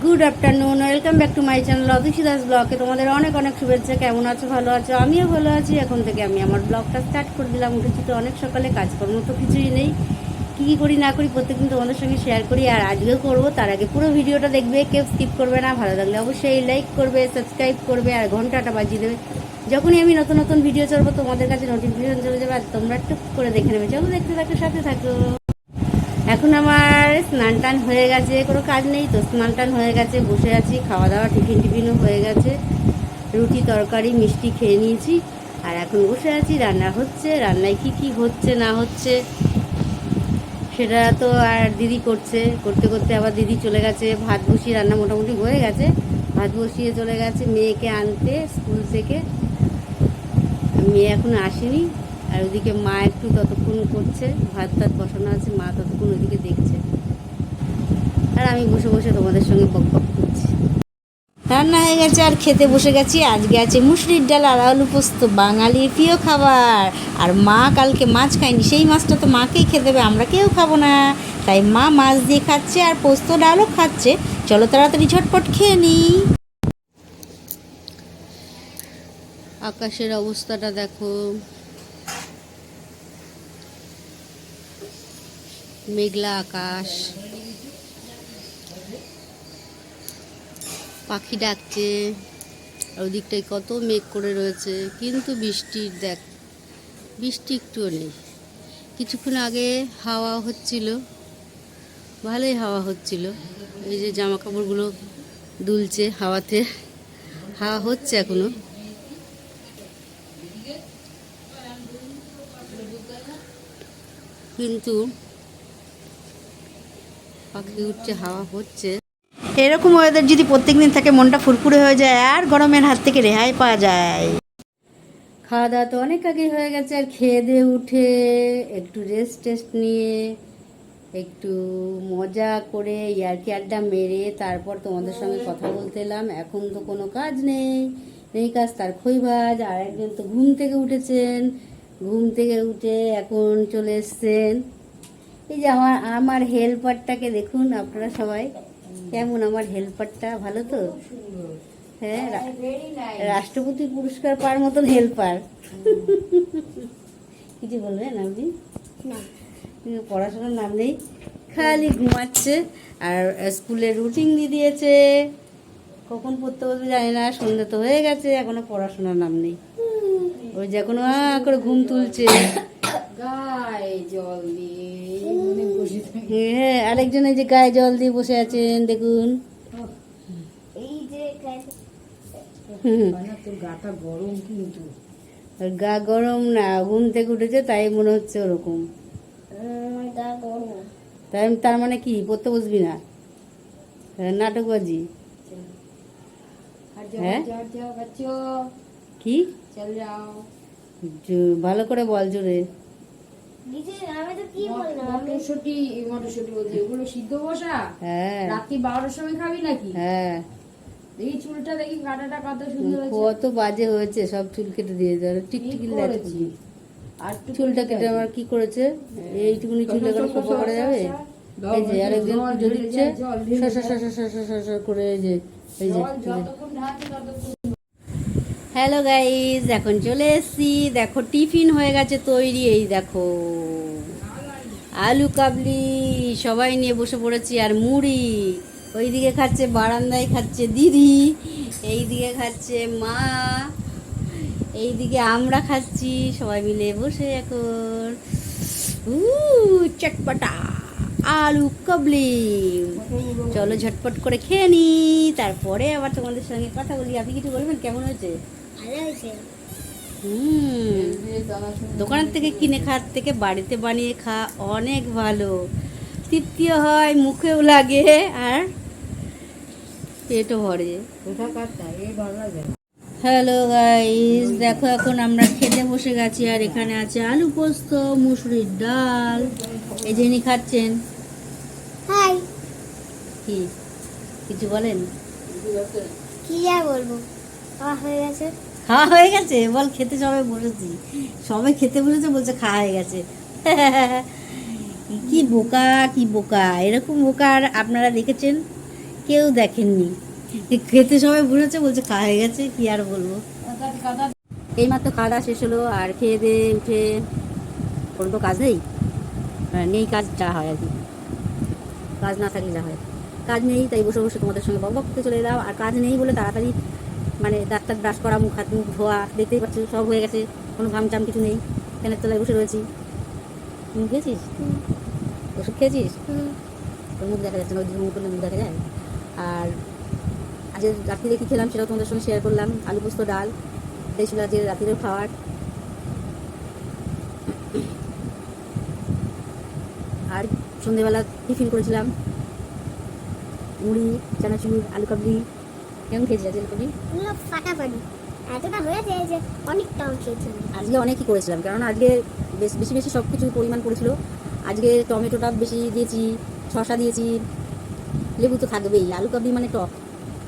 Good afternoon, welcome back to my channel Adishi Das ব্লগে তোমাদের অনেক অনেক শুভেচ্ছা, কেমন আছো, ভালো আছো? আমিও ভালো আছি। এখন থেকে আমি আমার ব্লগটা স্টার্ট করে দিলাম। উঠেছি তো অনেক সকালে, কাজকর্ম তো কিছুই নেই। কী কী করি, না করি, প্রত্যেকদিন তোমাদের সঙ্গে শেয়ার করি। আর আজকেও করব, তার আগে পুরো ভিডিওটা দেখবে, কেউ স্কিপ করবে না। ভালো লাগলে অবশ্যই লাইক করবে সাবস্ক্রাইব করবে, আর ঘন্টাটা বাজিয়ে দেবে। যখনই আমি নতুন নতুন ভিডিও চলবো তোমাদের কাছে নোটিফিকেশন চলে যাবে। আর তোমরা টুক করে দেখে নেবে। চলো দেখতে থাকো, সাথে থাকো। এখন আমার স্নান টান হয়ে গেছে, কোনো কাজ নেই তো। স্নান টান হয়ে গেছে, বসে আছি, খাওয়া দাওয়া, টিফিন টিফিনও হয়ে গেছে। রুটি, তরকারি, মিষ্টি খেয়ে নিয়েছি। আর এখন বসে আছি, রান্না হচ্ছে, রান্নায় কি কি হচ্ছে, না হচ্ছে, সেটা তো আর দিদি করছে। করতে করতে আবার দিদি চলে গেছে, ভাত বসিয়ে রান্না মোটামুটি হয়ে গেছে। ভাত বসিয়ে চলে গেছে মেয়েকে আনতে স্কুল থেকে। মেয়ে এখনও আসেনি, আর ওদিকে মা একটু ততক্ষণ করছে, ভাত টাত বসানো আছে, মা ততক্ষণ ওদিকে দেখছে। আর আমি বসে বসে তোমাদের সঙ্গে বক বক করছি। রান্না হয়ে গেছে, আর খেতে বসে গেছি। আজকে আছে মুসুরির ডাল, আর আলু পোস্ত, বাঙালির প্রিয় খাবার। আর মা কালকে মাছ খায়নি, সেই মাছটা তো মাকেই খেতে দেবে, আমরা কেউ খাব না। তাই মা মাছ দিয়ে খাচ্ছে, আর পোস্ত ডালও খাচ্ছে। চলো তাড়াতাড়ি ঝটপট খেয়ে নিই। আকাশের অবস্থাটা দেখো। মেঘলা আকাশ। পাখি ডাকছে। আর ওদিকটায় কত মেঘ করে রয়েছে, কিন্তু বৃষ্টির দেখ, বৃষ্টি একটুও নেই। কিছুক্ষণ আগে হাওয়া হচ্ছিল, ভালোই হাওয়া হচ্ছিল। এই যে জামা কাপড়গুলো দুলছে হাওয়াতে, হাওয়া হচ্ছে এখনও। কিন্তু পাখি উঠছে হাওয়া হচ্ছে। এরকম ওয়েদার যদি প্রত্যেকদিন থাকে মনটা ফুরফুরে হয়ে যায় আর গরমের হাত থেকে রেহাই পাওয়া যায়। খাওয়া দাওয়া তো অনেক আগেই হয়ে গেছে আর খেয়ে দিয়ে উঠে একটু রেস্ট টেস্ট নিয়ে একটু মজা করে ইয়ারকি আড্ডা মেরে তারপর তোমাদের সঙ্গে কথা বলতে এলাম। এখন তো কোনো কাজ নেই নেই কাজ তার খই ভাজ আর একজন তো ঘুম থেকে উঠেছেন। ঘুম থেকে উঠে এখন চলে এসছেন। এই যে আমার আমার হেল্পারটাকে দেখুন আপনারা সবাই। কেমন আমার হেল্পারটা ভালো তো? হ্যাঁ রাষ্ট্রপতি পুরস্কার পাওয়ার মতন হেল্পার কিছু বলবেন আপনি পড়াশোনার নাম নেই। খালি ঘুমাচ্ছে আর স্কুলে রুটিন দিয়ে দিয়েছে। কখন পড়তে বসবে জানি না সন্ধ্যে তো হয়ে গেছে এখনও পড়াশোনার নাম নেই। ওই যে এখনও করে ঘুম তুলছে। গায়ে জল দিয়ে হ্যাঁ আরেকজন এই যে গায়ে জল দিয়ে বসে আছেন দেখুন। এই যে হুম। না তোর গাটা গরম কিন্তু। আর গা গরম না ঘুম থেকে উঠেছে তাই মনে হচ্ছে ওরকম। তাই তার মানে কি পড়তে বসবি না? হ্যাঁ, নাটকবাজি। হ্যাঁ? যাও যাও যাও বাচ্চো। কি? চল যাও। জো- ভালো করে বল জোরে। মটরশুটি মটরশুটি বলছি ওগুলো সিদ্ধ বসা? হ্যাঁ। রাত্রি বারোটার সময় খাবি নাকি? হ্যাঁ। দেখি চুলটা দেখি কাটাটা কত সুন্দর হয়েছে। কত বাজে হয়েছে সব চুল কেটে দিয়ে দেয় টিকটিকি ঠিক আর চুলটা কেটে আমার কি করেছে? এইটুকুনি চুলটা করে খোপা করা যাবে? এই যে আরেকজন জল পুজো দিচ্ছে। করে এই যে এই যে জল যতক্ষণ ঢালছে ততক্ষণ হ্যালো গাইজ এখন চলে এসেছি। দেখো, টিফিন হয়ে গেছে তৈরি। এই দেখো, আলু কাবলি সবাই নিয়ে বসে পড়েছি, আর মুড়ি। ওইদিকে খাচ্ছে, বারান্দায় খাচ্ছে দিদি, এইদিকে খাচ্ছে মা, এইদিকে আমরা খাচ্ছি, সবাই মিলে বসে এখন। উ চটপটা, আলু কাবলি। চলো ঝটপট করে খেয়ে নি। তারপরে আবার তোমাদের সঙ্গে কথা বলি। আপনি কিছু বলবেন? কেমন হয়েছে? দোকানের থেকে কিনে খাওয়ার থেকে বাড়িতে বানিয়ে খাওয়া অনেক ভালো। তৃপ্তিও হয় মুখেও লাগে আর পেটও ভরে। কোথাকার তাই এই ভালো লাগে হ্যালো গাইস দেখো এখন আমরা খেতে বসে গেছি আর এখানে আছে আলু পোস্ত মুসুরির ডাল। এই যিনি খাচ্ছেন। হাই। কি? কিছু বলেন? কি আর বলব? হয়ে গেছে। খাওয়া হয়ে গেছে? বল, খেতে সবাই বসেছি সবাই খেতে বসেছে বলছে খাওয়া হয়ে গেছে। কি বোকা কি বোকা। এরকম বোকা আর আপনারা দেখেছেন? কেউ দেখেননি। খেতে সবাই বুঝেছে বলছে খাওয়া হয়ে গেছে, কি আর বলব? এইমাত্র খাওয়া দাওয়া শেষ হলো, আর খেয়ে দিয়ে উঠে কোনো তো কাজ নেই। আর নেই কাজ, যা হয় আর কি। কাজ না থাকলে যা হয়। কাজ নেই, তাই বসে বসে তোমাদের সঙ্গে বক বক করতে চলে এলাম। আর কাজ নেই বলে তাড়াতাড়ি মানে ডাক্তার ব্রাশ করা মুখ হাত মুখ ধোয়া দেখতেই পাচ্ছ সব হয়ে গেছে কোনো ঘাম টাম কিছু নেই। ফ্যানের তলায় বসে রয়েছি। তুমি খেয়েছিস? ওষুধ খেয়েছিস? তোর মুখ দেখা যাচ্ছে না ওই মুখ করলে মুখ দেখা যায়? আর আজ রাত্রিরে কী খেলাম সেটাও তোমাদের সঙ্গে শেয়ার করলাম। আলু পোস্ত ডাল এটাই ছিল আজকে রাত্রিরেও খাওয়ার। আর সন্ধেবেলা টিফিন করেছিলাম। মুড়ি চানাচুর আলু কাবলি কেমন খেয়েছি আজকে এগুলো ফাটাফাটি। এতটা হয়েছে যে অনেকটাও খেয়েছি আমি। আজকে অনেকই করেছিলাম? কারণ আজকে বেশ বেশি বেশি সব কিছু পরিমাণ করেছিল। আজকে টমেটোটা বেশি দিয়েছি শশা দিয়েছি লেবু তো থাকবেই। আলু কাবলি মানে টক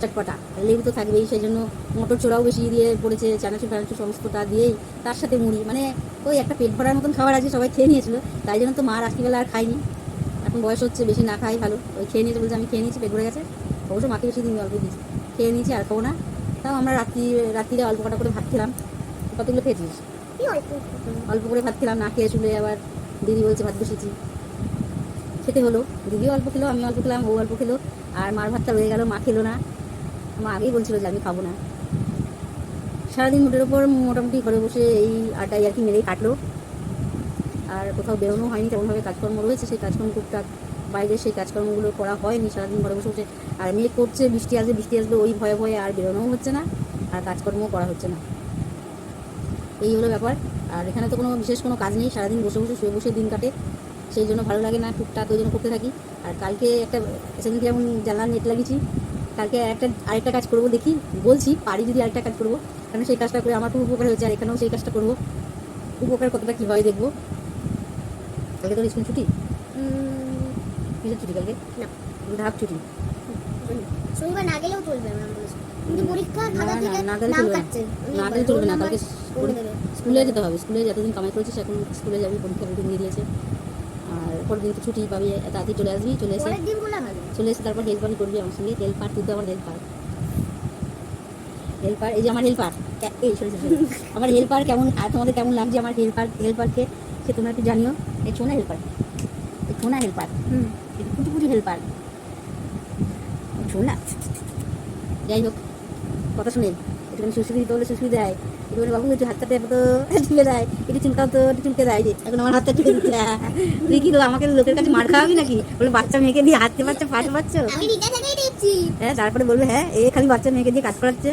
চটপটা। লেবু তো থাকবেই সেই জন্য মটর চোড়াও বেশি দিয়ে পড়েছে চানাচুর টানাচুর সমস্তটা দিয়েই। তার সাথে মুড়ি মানে ওই একটা পেট ভরার মতন খাবার আজকে সবাই খেয়ে নিয়েছিল। তাই জন্য তো মা রাত্রিবেলা আর খাইনি এখন বয়স হচ্ছে বেশি না খাই ভালো। ওই খেয়ে নিয়েছে বলছে আমি খেয়ে নিয়েছি পেট ভরে গেছে। অবশ্য মাকে বেশি দিন অল্প দিয়েছি। খেয়ে নিয়েছি আর খাব না। তাও আমরা রাত্রি রাত্রিরে অল্প কটা করে ভাত খেলাম। কতগুলো খেয়েছিস? অল্প করে ভাত খেলাম। না খেয়ে শুলে আবার দিদি বলছে ভাত বসেছি খেতে হলো। দিদিও অল্প খেলো আমি অল্প খেলাম ও অল্প খেলো। আর মার ভাতটা রয়ে গেল মা খেলো না। মা আগেই বলছিল যে আমি খাব না। সারাদিন মোটের ওপর মোটামুটি ঘরে বসে এই আড্ডাই আর কি মেরেই কাটলো। আর কোথাও বেরোনো হয়নি তেমনভাবে কাজকর্ম রয়েছে সেই কাজকর্ম টুকটাক বাইরে সেই কাজকর্মগুলো করা হয়নি, সারাদিন ঘরে বসে বসে। আর মেয়ে করছে, বৃষ্টি আসবে বৃষ্টি আসবে, ওই ভয়ে ভয়ে আর বেরোনোও হচ্ছে না, আর কাজকর্মও করা হচ্ছে না। এই হলো ব্যাপার। আর এখানে তো কোনো বিশেষ কোনো কাজ নেই, সারাদিন বসে বসে, শুয়ে বসে দিন কাটে। সেই জন্য ভালো লাগে না, টুকটাক ওই জন্য করতে থাকি। আর কালকে একটা, সেদিনকে যেমন জানলার নেট লাগিয়েছি, কালকে একটা, আরেকটা কাজ করব দেখি, বলছি, পারি যদি আরেকটা কাজ করব। কারণ সেই কাজটা করে আমার খুব উপকার হয়েছে, আর এখানেও সেই কাজটা করব। উপকার কতটা কী হয় দেখব? কালকে তোর স্কুল ছুটি? কিসের ছুটি কালকে? না। ধাপ ছুটি শনিবার না গেলেও চলবে আমরা বলেছি। কিন্তু পরীক্ষার খাতা থেকে না গেলে চলবে না। গেলে চলবে না। কালকে স্কুলে যেতে হবে স্কুলে যতদিন কামাই করেছিস এখন স্কুলে যাবি পরীক্ষা দিয়েছে। আর পরের দিন তো ছুটি পাবি তাড়াতাড়ি চলে আসবি চলে এসে চলে এসে তারপর করবি আমার সঙ্গে হেল্পার তুই তো আমার হেল্পার হেল্পার এই যে আমার হেল্পার এই সরি সরি সরি। আমার হেল্পার কেমন আর তোমাদের কেমন লাগছে আমার হেল্পার হেল্পারকে সে তোমরা একটু জানিও। এই ছোনা হেল্পার এই ছোনা হেল্পার হুম। কুচু হেল্পার ছোনা যাই হোক কথা শুনে একটুখানি সুশ্রী দিতে বলে সুশ্রী দেয়। বাবু একটু হাতটা টেপে তো চুলে দেয় একটু চুলকাও তো একটু চুলকে দেয় যে। এখন আমার হাতটা চুলে দিচ্ছে। তুই কি আমাকে লোকের কাছে মার খাওয়াবি নাকি? বলে বাচ্চা মেয়েকে দিয়ে হাঁটতে পারছে দিচ্ছি হ্যাঁ তারপরে বলবে হ্যাঁ এ খালি বাচ্চা মেয়েকে দিয়ে কাজ করাচ্ছে।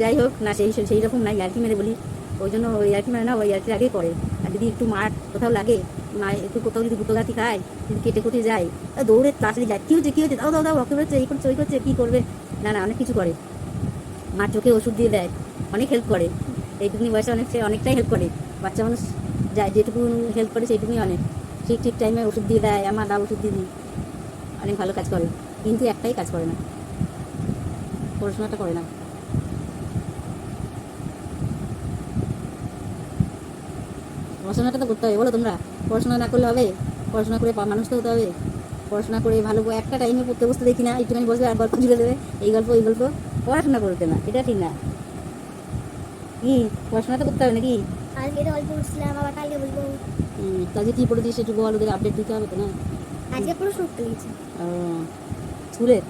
যাই হোক না সেই সেই রকম না ইয়ার্কি মেরে বলি। ওই জন্য ওই ইয়ার্কি মেরে না ওই ইয়ার্কির আগেই করে। আর যদি একটু মার কোথাও লাগে মা একটু কোথাও যদি গুটোগাতি খায়, যদি কেটে কুটে যায় দৌড়ে তাড়াতাড়ি যায়, কী হচ্ছে কী হচ্ছে দাও দাও দাও, রক্ত বেরোচ্ছে, এই করছে, ওই করছে, কী করবে? না না, অনেক কিছু করে। মার চোখে ওষুধ দিয়ে দেয়, অনেক হেল্প করে। এইটুকুনি বয়সে অনেক, সে অনেকটাই হেল্প করে। বাচ্চা মানুষ যায়, যেটুকু হেল্প করে সেইটুকুনি অনেক ঠিক ঠিক টাইমে ওষুধ দিয়ে দেয়, আমার দা ওষুধ দিয়ে দিই। অনেক ভালো কাজ করে। কিন্তু একটাই কাজ করে না। পড়াশোনাটা করে না। পড়াশোনাটা তো করতে হবে, বলো তোমরা। পড়াশোনা না করলে হবে? পড়াশোনা করে মানুষ তো হতে হবে। পড়াশোনা করে ভালো একটা টাইমে পড়তে বসতে দেখি না একটুখানি বসবে আর গল্প জুড়ে দেবে। এই গল্প এই গল্প পড়াশোনা করতে না এটা ঠিক না। কি? পড়াশোনা তো করতে হবে নাকি? আজকে তো অল্প উঠছিলাম আবার কালকে বলব। হুম, কাজে কী পড়েছিস একটু বল ওদের আপডেট দিতে হবে তো না? আজকে প্রশ্ন গেছি ও, স্কুলের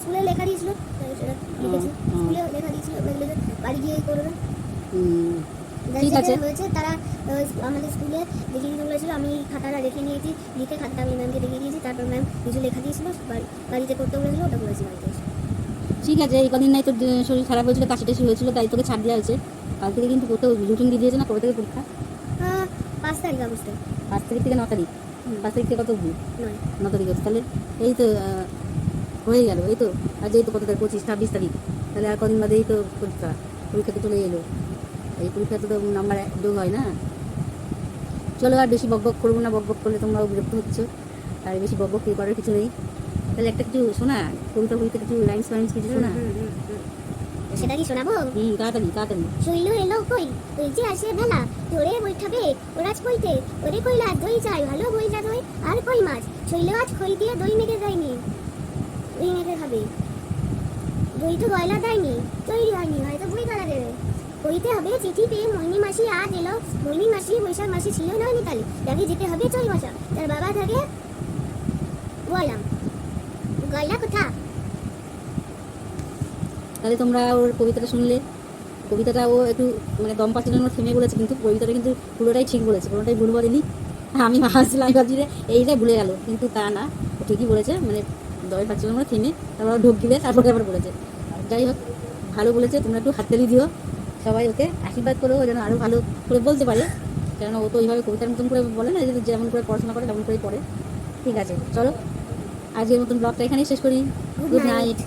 স্কুলে লেখা দিয়েছিল। স্কুলে লেখা দিয়েছিল বাড়ি গিয়ে করবে। হুম, ঠিক আছে। হয়েছে তারা আমাদের স্কুলে দেখিয়ে দিতে বলেছিল আমি খাতাটা রেখে নিয়েছি লিখে খাতাটা আমি ম্যামকে দেখিয়ে দিয়েছি তারপর ম্যাম কিছু লেখা দিয়েছিল বাড়ি- বাড়িতে করতে বলেছিল ওটা বাড়িতে ঠিক আছে এই কদিন নাই তোর শরীর খারাপ হয়েছিল কাশি টাশি হয়েছিল তাই তোকে ছাড় দেওয়া হয়েছে। কাল থেকে কিন্তু কোথাও রুটিন দিয়ে দিয়েছে না কবে থেকে পরীক্ষা। পাঁচ তারিখ আগস্টে পাঁচ তারিখ থেকে ন তারিখ। পাঁচ তারিখ থেকে কত অবধি? ন তারিখ হচ্ছে তাহলে এই তো হয়ে গেল এই তো। আজ এই তো কত তারিখ? পঁচিশ ছাব্বিশ তারিখ। তাহলে আর কদিন বাদেই তো পরীক্ষা। পরীক্ষা তো চলে এলো। এই পরীক্ষাতে তো নাম্বার যোগ হয় না। চলো আর বেশি বক বক করব না বক বক করলে তোমরাও বিরক্ত হচ্ছ। আর বেশি বক বক করার কিছু নেই। তাহলে একটা কিছু শোনা কবিতা কবিতা কিছু লাইন্স ফাইন্স কিছু শোনা? সেটা কি শোনাবো? হুম তাড়াতাড়ি তাড়াতাড়ি। শৈল এলো কই? ওই যে আসে বেলা তোরে বৈঠাবে ওরাজ কইতে ওরে কইলা দই চাই ভালো বই যা দই আর কই মাছ? শৈল আজ খই দিয়ে দই মেখে যায়নি। ওই মেয়েকে খাবে। বই তো গয়লা দেয়নি তৈরি হয়নি হয়তো বই তারা দেবে। বইতে হবে, চিঠি পেয়ে মৈনি মাসি আজ এলো। মৈনি মাসি, বৈশাখ মাসি ছিল না তাহলে তাকে যেতে হবে চৈ বসা। তার বাবা থাকে গয়লাম। গয়লা কোথা? তাহলে তোমরা ওর কবিতাটা শুনলে। কবিতাটা ও একটু মানে দম পাচ্ছিল না থেমে বলেছে, কিন্তু কবিতাটা কিন্তু পুরোটাই ঠিক বলেছে কোনোটাই ভুল বলেনি। আমি হাসছিলাম ভাবছি যে এইটা ভুলে গেল, কিন্তু তা না। ঠিকই বলেছে মানে দমে পাচ্ছিল না থেমে, তারপর ঢোক দিলে তারপরে আবার বলেছে। যাই হোক, ভালো বলেছে, তোমরা একটু হাততালি দিও। সবাই ওকে আশীর্বাদ করে যেন আরও ভালো করে বলতে পারে। কেন ও তো ওইভাবে কবিতার মতন করে বলে না যেমন করে পড়াশোনা করে তেমন করেই পড়ে। ঠিক আছে, চলো। আজকের মতন ব্লগটা এখানেই শেষ করি। Good night